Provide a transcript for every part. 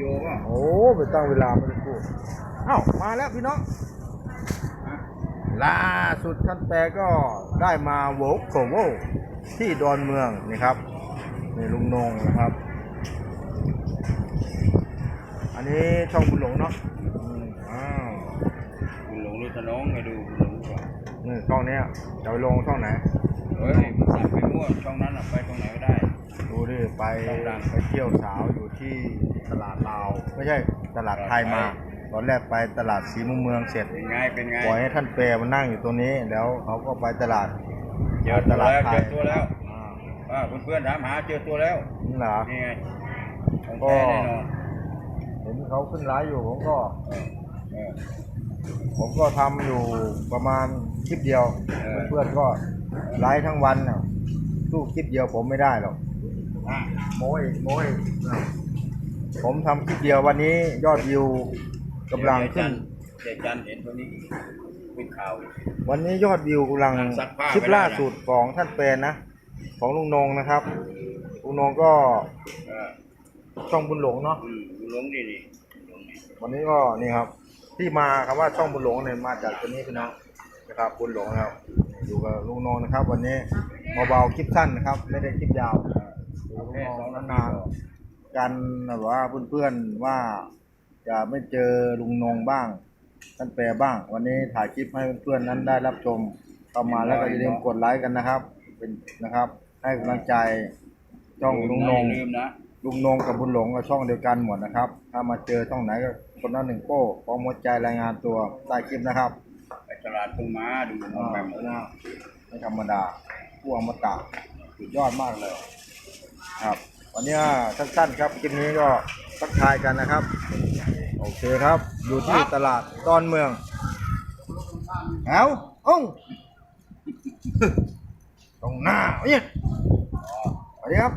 ดีโอป่ะโอ้ไปตั้งเวลาไม่ได้พูดเอ้ามาแล้วพี่น้องล่าสุดท่านแปรก็ได้มาโวกโกโวที่ดอนเมืองนี่ครับนี่ลุงนงนะครับ อันนี้ช่องบุญหลงเนาะอืมอ้าวคุณหลงรู้ตะน้องไงดูคุณหลงก่อนนี่ช่องเนี้ยจะไปลงช่องไหนเฮ้ยมันสั่งไปมั่วช่องนั้นอะไปตรง ไหนก็ได้ดูดิไปช่องดังไปเที่ยวสาวอยู่ที่ตลาดลาวไม่ใช่ตลาดไทยมา ตอนแรกไปตลาดสีมุมเมืองเสร็จเป็นไงเป็นไงปล่อยให้ท่านเปรมานั่งอยู่ตรงนี้ แล้วเขาก็ไปตลาดเจอตัวตลาดแล้วไทเจยอตัวแล้วอ่าอ่าเพื่อนๆถามหาเจอตัวแล้วนี่เหรอนี่ไงของก็แท้แน่นอนเห็นเขาขึ้นไลฟ์อยู่ผมก็เออเออผมก็ทำอยู่ประมาณคลิปเดียวเออเพื่อนๆก็ไลฟ์ทั้งวันน่ะสู้คลิปเดียวผมไม่ได้หรอกอะ โม้ยโม้ยอะผมทำคลิปเดียววันนี้ยอดวิวกำลังขึ้นเด็กจันเห็นตัวนี้เป็นข่าววันนี้ยอดวิวกำลังซักผ้าคลิปไม่ได้นะล่าสุดของท่านเปรนนะ ของลุงนงนะครับลุงนงก็เออช่องบุญหลงเนาะอืมคุณหลงนี่นี่คุณหลงนี่วันนี้ก็นี่ครับ ที่มาคำว่าช่องบุญหลงเนี่ยมาจากตัวนี้พี่น้องนะครับบุญหลงนะครับ อยู่กับลุงนงนะครับ วันนี้เบาๆคลิปสั้นนะครับ ไม่ได้คลิปยาว ดูลุงแค่สองนนางทีนานๆกันแบบว่าเพื่อนๆว่าจะไม่เจอลุงนงบ้างท่านแปรบ้าง วันนี้ถ่ายคลิปให้เพื่อนๆนั้นได้รับชมเข้ามาแล้วก็อย่าลืมกดไลค์กันนะครับ เป็นนะครับ ให้กำลังใจช่องลุงนงอย่าลืมนะลุงนงกับบุญหลงก็ช่องเดียวกันหมดนะครับ ถ้ามาเจอช่องไหนก็คนละหนึ่งโป้พร้อมหัวใจรายงานตัวใต้คลิปนะครับไปตลาดตรงม้าดูมันอ่าไปหมดนะไม่ธรรมดาผู้อมตะสุดยอดมากเลย ครับ วันนี้สั้นๆครับคลิปนี้ก็ทักทายกันนะครับ โอเคครับ อยู่ที่ตลาดตอนเมืองเอาอ้งตรงหน้าเนี่ยสวัสดีครับ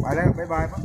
ไปแล้วบ๊ายบายปั๊บ